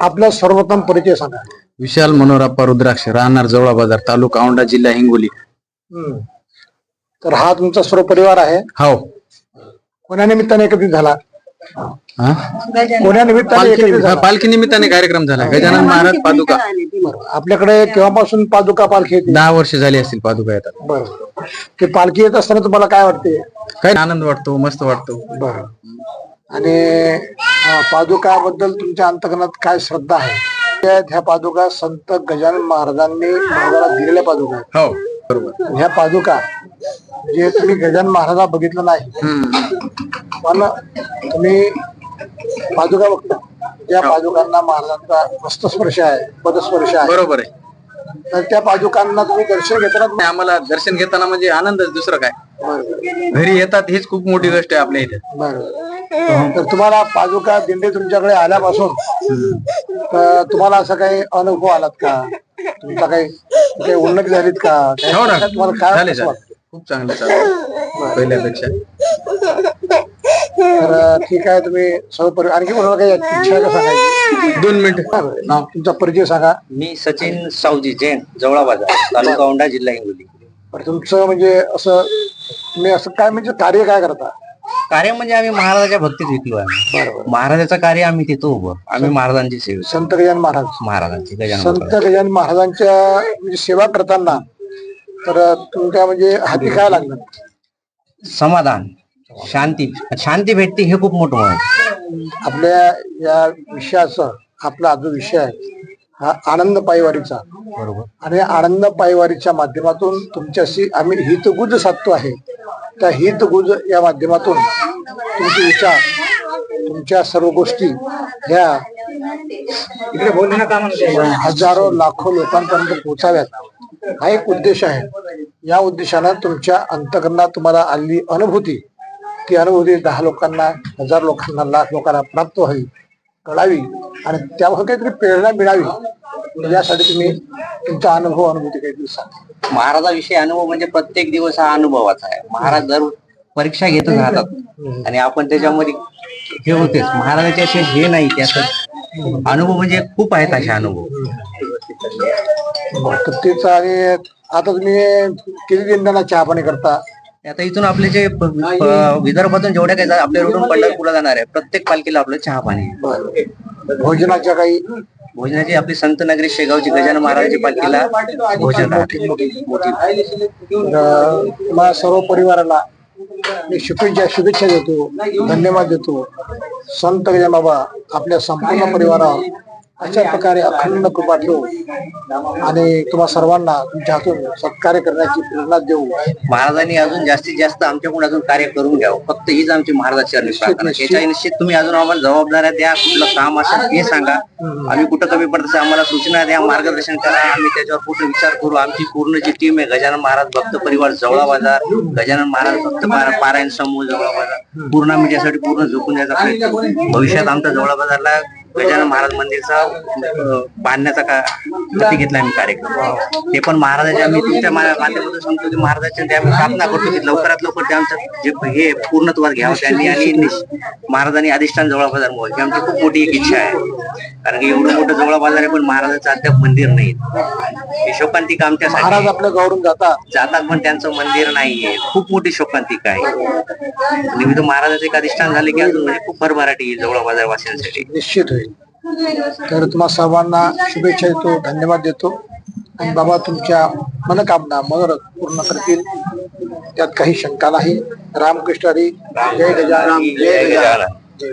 आपला सर्वोत्तम परिचय सांगा. विशाल मनोराप्पा रुद्राक्ष राहणार जवळा बाजार तालुका औंढा जिल्हा हिंगोली. हम्म. तर हा तुमचा सर्व परिवार आहे? हो. कोण्या निमित्ताने एकत्रित झाला? हा? कोण्या निमित्ताने पालखी एकत्रित झाला? पालखी निमित्ताने कार्यक्रम झाला. गजानन महाराज पादुका. आपल्याकडे केव्हापासून पादुका पालखी येते? दहा वर्ष झाली असतील पादुका येतात. बरं. ते पालखी येत असताना तुम्हाला काय वाटते? काय आनंद वाटतो मस्त वाटतो. बरं. आणि पादुकाबद्दल तुमच्या अंतकरणात काय श्रद्धा आहे? ह्या पादुका संत गजानन महाराजांनी महाराजाला दिलेल्या पादुका आहेत. हो बरोबर. ह्या पादुका जे तुम्ही गजानन महाराजा बघितलं नाही हम्म. पण तुम्ही पादुका बघता. ज्या पादुकांना महाराजांचा हस्तस्पर्श आहे पदस्पर्श आहे. बरोबर आहे. तर त्या पादुकांना तुम्ही दर्शन घेताना आम्हाला दर्शन घेताना म्हणजे आनंदच दुसरं काय? बरं. घरी येतात हीच खूप मोठी गोष्ट आहे आपल्या इथे. बरं. तर तुम्हाला पादुका दिंडी तुमच्याकडे आल्यापासून तर तुम्हाला असं काही अनुभव आलात का? तुमचा काही काही उन्नती झालीत का? काही- हो ना. तुम्हाला काय झाले कसं झाले. वाटतं? खूप चांगले चालू पहिल्यापेक्षा. तर ठीक आहे तुम्ही सर्व परिवार आणखी कोणाला काही इच्छा का सांगायची? दोन मिनिट. नाव तुमचा परिचय सांगा. मी सचिन सावजी जैन जवळा बाजार तालुका औंढा जिल्हा हिंगोली बरं तुमचं म्हणजे असं तुम्ही असं काय म्हणजे कार्य काय करता? कार्य म्हणजे आम्ही महाराजाच्या भक्तीत विकलो आहे. बरोबर. महाराजाचं कार्य आम्ही तिथं उभं आम्ही महाराजांची सेवा संत गजानन महाराज. महाराजांची गजानन संत महाराज. गजानन महाराजांच्या म्हणजे सेवा करताना तर तुमच्या म्हणजे हाती काय लागलं? समाधान शांती शांती भेटते हे खूप मोठं आहे. आपल्या या विषयाचा आपला जो विषय आहे हा आनंद पायवारीचा. बरोबर. आणि आनंद पायवारीच्या माध्यमातून तुमच्याशी आम्ही हितगुज साधतो आहे. त्या हितगुज या माध्यमातून तुमचे विचार तुमच्या सर्व गोष्टी ह्या हजारो लाखो लोकांपर्यंत पोहोचाव्यात. हा एक उद्देश आहे. या उद्देशानं तुमच्या अंतकरणात तुम्हाला आलेली अनुभूती. ती अनुभूती दहा लोकांना हजार लोकांना लाख लोकांना प्राप्त व्हावी कळावी आणि त्यावर काहीतरी प्रेरणा मिळावी. यासाठी तुम्ही तुमचा अनुभव अनुभूती काहीतरी सांगा महाराजाविषयी अनुभव म्हणजे प्रत्येक दिवस हा अनुभवाचा आहे. महाराज दर परीक्षा घेतच राहतात. आणि आपण त्याच्यामध्ये हे होतेच. महाराजाच्या असे हे नाही त्याचं अनुभव म्हणजे खूप आहेत असे अनुभव. तेच आणि आता तुम्ही किती दिंड्यांना चहा पाणी करता? आता इथून आपले जे विदर्भातून जेवढ्या काही आपल्या रोडून पंढरपूरला जाणार आहे प्रत्येक पालखीला आपलं चहा पाणी. भोजनाच्या काही भोजनाची आपली संत नगरी शेगावची गजानन महाराजांची पालखीला भोजन राहते. तुम्हाला सर्व परिवाराला मी शुभेच्छा शुभेच्छा देतो धन्यवाद देतो. संत गजान बाबा आपल्या संपूर्ण परिवारावर अशा प्रकारे अखंड कृपा ठेवू आणि तुम्हा सर्वांना तुमच्या हातून सत्कार्य करण्याची प्रेरणा देऊ. महाराजांनी अजून जास्तीत जास्त आमच्याकडून अजून कार्य करून घ्यावं. फक्त हीच आमची महाराजाची. याच्या निश्चित तुम्ही अजून आम्हाला जबाबदाऱ्या द्या कुठलं काम असेल ते सांगा. आम्ही कुठं कमी पडत आम्हाला सूचना द्या मार्गदर्शन करा. आम्ही त्याच्यावर पूर्ण विचार करू. आमची पूर्ण जी टीम आहे गजानन महाराज भक्त परिवार जवळा बाजार गजानन महाराज भक्त पारा- पारायण समूह जवळा बाजार. पूर्ण आम्ही त्यासाठी पूर्ण झोकून द्यायचा प्रयत्न करू. भविष्यात आमचा जवळा बाजारला गजानन महाराज मंदिरचा बांधण्याचा का हाती घेतला आम्ही कार्यक्रम. ते पण महाराजाच्या आम्ही तुमच्या माध्यमातून सांगतो की महाराजांच्या ते आम्ही प्रार्थना करतो की लवकरात लवकर ते आमचं जे हे पूर्णत्वात घ्यावं त्यांनी आणि महाराजांनी अधिष्ठान जवळ बाजार ही आमची खूप मोठी एक इच्छा आहे. कारण की एवढं मोठं जवळ बाजार आहे पण महाराजाचं अद्याप मंदिर नाही. हे शोकांतिका आमच्यासाठी महाराज. आपल्या गौरवून जातात जातात पण त्यांचं मंदिर नाहीये. खूप मोठी शोकांतिका आहे. निमित्त महाराजाचं एक अधिष्ठान झाले की अजून म्हणजे खूप भरभराटी जवळ बाजार वासियांसाठी. निश्चित होईल. तर तुम्हा सर्वांना शुभेच्छा देतो धन्यवाद देतो. आणि बाबा तुमच्या मनोकामना मनोरथ पूर्ण करतील. त्यात काही शंका नाही. रामकृष्ण हरी जय गजानन. जय गजानन.